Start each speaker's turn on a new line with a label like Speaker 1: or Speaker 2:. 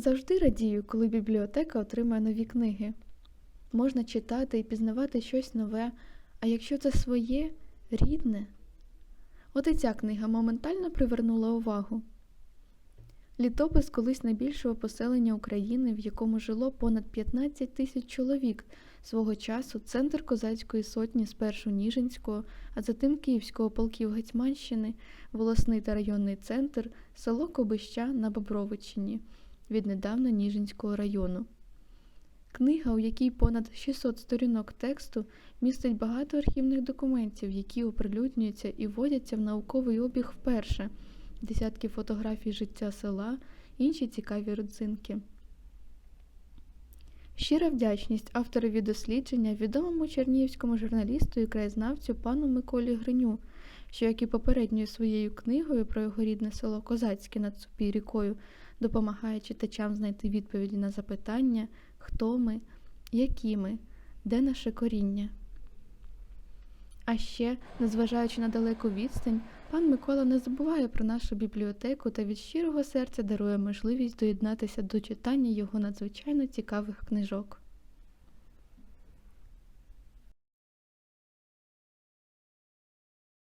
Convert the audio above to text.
Speaker 1: Завжди радію, коли бібліотека отримує нові книги. Можна читати і пізнавати щось нове, а якщо це своє, рідне. От і ця книга моментально привернула увагу. Літопис колись найбільшого поселення України, в якому жило понад 15 тисяч чоловік, свого часу центр козацької сотні спершу Ніжинського, а затим Київського полків Гетьманщини, волосний та районний центр, село Кобища на Бобровичині, віднедавна Ніжинського району. Книга, у якій понад 600 сторінок тексту, містить багато архівних документів, які оприлюднюються і вводяться в науковий обіг вперше, десятки фотографій життя села, інші цікаві родзинки. Щира вдячність авторові дослідження, відомому чернігівському журналісту і краєзнавцю пану Миколі Гриню, що, як і попередньою своєю книгою про його рідне село Козацьке над Супій рікою, допомагає читачам знайти відповіді на запитання, хто ми, які ми, де наше коріння. А ще, незважаючи на далеку відстань, пан Микола не забуває про нашу бібліотеку та від щирого серця дарує можливість доєднатися до читання його надзвичайно цікавих книжок.